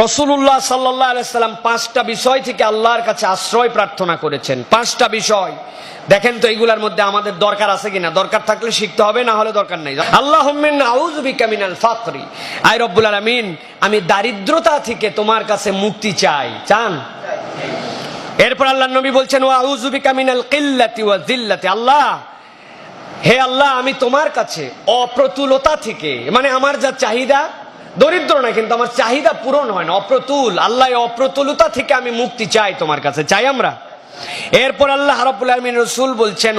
রসুল্লাহ সাল্লাহ আলাইসাল্লাম পাঁচটা বিষয় থেকে আল্লাহর কাছে আশ্রয় প্রার্থনা করেছেন। পাঁচটা বিষয়। দেখেন তো এগুলার মধ্যে আমাদের দরকার আছে কিনা? দরকার থাকলে শিখতে হবে, না হলে দরকার নেই। আল্লাহ মিনাল ফাকরি। আই রব্বুল আলমিন, আমি দারিদ্রতা থেকে তোমার কাছে মুক্তি চাই। চান? এরপর আল্লাহ নবী বলছেন ও আউজুবিকা মিনাল কিল্লাতি ওয়া জিল্লাতি আল্লাহ, হে আল্লাহ, আমি তোমার কাছে অপ্রতুলতা থেকে মানে আমার যা চাহিদা দরিদ্র না কিন্তু আমার চাহিদা পূরণ হয় না, অপ্রতুল। আল্লাহ অপ্রতুলতা থেকে আমি মুক্তি চাই তোমার কাছে, চাই আমরা। এরপর আল্লাহ রাসূল বলছেন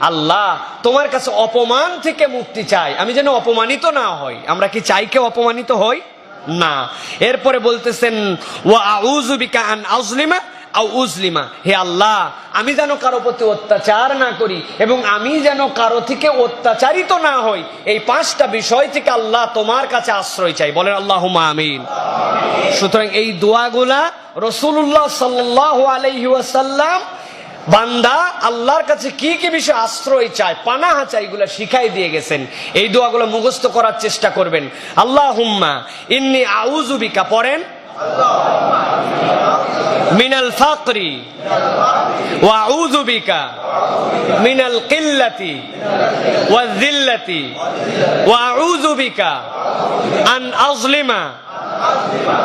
আল্লাহ তোমার কাছে অপমান থেকে মুক্তি চাই। আমি যেন অপমানিত না হই। আমরা কি চাই কেউ অপমানিত হই? না। এরপরে বলতেছেন, ওয়া আউযু আন আজলিমা আউ উজলিমা, হে আল্লাহ, আমি যেন কারও প্রতি অত্যাচার না করি এবং আমি যেন কারও থেকে অত্যাচারিত না হই, এই পাঁচটা বিষয় থেকে আল্লাহ তোমার কাছে আশ্রয় চাই। বলেন আল্লাহ আমিন। সুতরাং এই দোয়াগুলা রসুল্লাহ সাল্লাহ আলাইসাল্লাম বান্দা আল্লাহর কাছে কি কি বিষয় আশ্রয় চায়, পানাহা চাই এগুলো শিখাই দিয়ে গেছেন। এই দোয়াগুলো মুখস্থ করার চেষ্টা করবেন। আল্লাহ হুম্মা ইন্নি আউজুবিকা পড়েন? মিনাল ফাকরি। ওয়া উযুবিকা মিনাল কিল্লাতি ওয়া যিল্লাতি। ওয়া উযুবিকা আন আজলিমা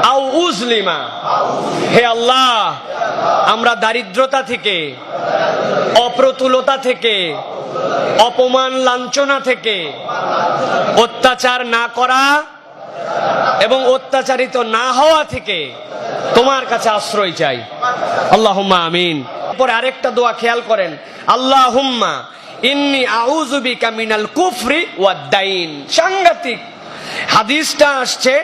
আও উজলিমা হে আল্লাহ, আমরা দারিদ্রতা থেকে, অপ্রতুলতা থেকে, অপমান লাঞ্ছনা থেকে অত্যাচার না করা এবং অত্যাচারিত না হওয়া থেকে তোমার কাছে আশ্রয় চাই। আল্লাহ আমিন। পরে আরেকটা দোয়া খেয়াল করেন। আল্লাহ হুম্মা ইন্নি আউজুবিকা মিনাল কুফরি ওয়াদ্দাইন সাংঘাতিক হাদিসটা আসছে।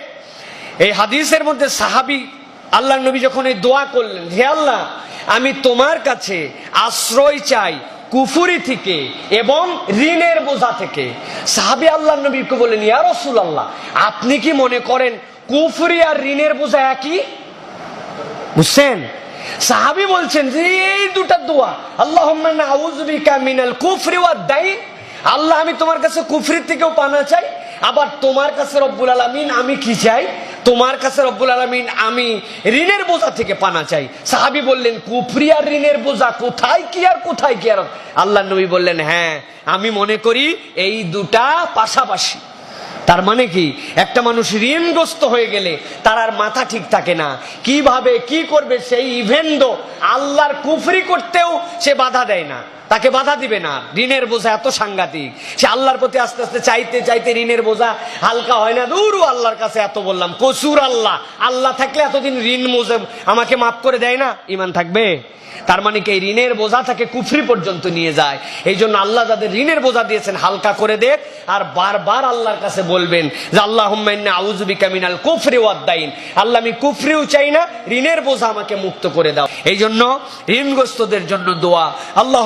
এই হাদিসের মধ্যে সাহাবি আল্লাহ নবী যখন এই দোয়া করলেন, হে আল্লাহ, আমি তোমার কাছে আশ্রয় চাই কুফুরি থেকে এবং ঋণের বোঝা থেকে। সাহাবি আল্লাহ নবীকে বলেন ইয়া রসুল আল্লাহ আপনি কি মনে করেন কুফুরি আর ঋণের বোঝা একই? বুঝছেন সাহাবি বলছেন যে এই দুটা দোয়া আল্লাহ মিনাল কুফরি দাইন, আল্লাহ আমি তোমার কাছে কুফরির থেকেও পানা চাই, আবার তোমার কাছে রব্বুল আলমিন আমি কি চাই? তোমার কাছে রব্বুল আলমিন আমি ঋণের বোঝা থেকে পানা চাই। সাহাবি বললেন, কুফরি আর ঋণের বোঝা কোথায় কি আর কোথায় কি আর? আল্লাহ নবী বললেন হ্যাঁ আমি মনে করি এই দুটা পাশাপাশি। তার মানে কি? একটা মানুষ ঋণগ্রস্ত হয়ে গেলে তার আর মাথা ঠিক থাকে না। কীভাবে কি করবে সেই ইভেন্ড আল্লাহর কুফরি করতেও সে বাধা দেয় না। তাকে বাধা দিবে না। ঋণের বোঝা এত সাংঘাতিক। সে আল্লাহর প্রতি আস্তে আস্তে চাইতে চাইতে ঋণের বোঝা হালকা হয় না। দূরও আল্লাহর কাছে এত বললাম, কসুর আল্লাহ। আল্লাহ থাকলে এতদিন ঋণ মোজে আমাকে মাফ করে দেয় না? ইমান থাকবে? তার মানে কি ঋণের বোঝা তাকে কুফরি পর্যন্ত নিয়ে যায়। এই জন্য আল্লাহ যাদের ঋণের বোঝা দিয়েছেন, হালকা করে দেখ আর বারবার আল্লাহর কাছে বলবেন যে আল্লাহ আউজুবিকা মিনাল কুফরি ওয়াদ্দাইন আল্লাহ, আমি কুফরিও চাই না, ঋণের বোঝা আমাকে মুক্ত করে দাও। এই জন্য ঋণগ্রস্তদের জন্য দোয়া আল্লাহ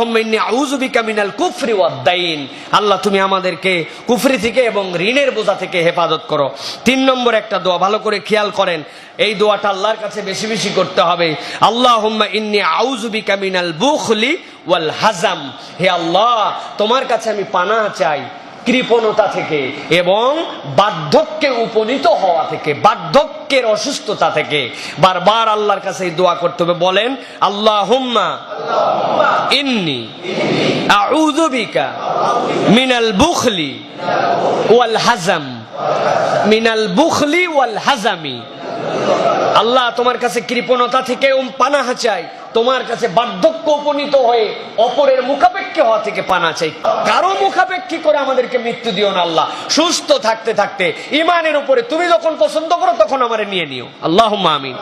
মিনাল কুফরি ওয়াদ্দাইন আল্লাহ, তুমি আমাদেরকে কুফরি থেকে এবং ঋণের বোঝা থেকে হেফাজত করো। তিন নম্বর একটা দোয়া, ভালো করে খেয়াল করেন। এই দোয়াটা আল্লাহর কাছে বেশি বেশি করতে হবে। আল্লাহ ইন্নি আউজুবিকা মিনাল বুখলি ওয়াল হাজাম। হে আল্লাহ, তোমার কাছে আমি পানা চাই কৃপণতা থেকে এবং বার্ধক্যে উপনীত হওয়া থেকে, বার্ধক্যের অসুস্থতা থেকে। বারবার আল্লাহর কাছে দোয়া করতে হবে। বলেন আল্লাহ ইন্নি আউযুবিকা মিনাল বুখলি ওয়াল হাজাম। মিনাল বুখলি ওয়াল হাজামি। আল্লাহ তোমার কাছে কৃপণতা থেকে পানাহা চাই। তোমার কাছে বার্ধক্য উপনীত হয়ে অপরের মুখাপেক্ষী হওয়া থেকে পানা চাই। কারও মুখাপেক্ষী করে আমাদেরকে মৃত্যু দিও না আল্লাহ। সুস্থ থাকতে থাকতে ইমানের উপরে তুমি যখন পছন্দ করো, তখন আমারে নিয়ে নিও। আল্লাহ আমিন।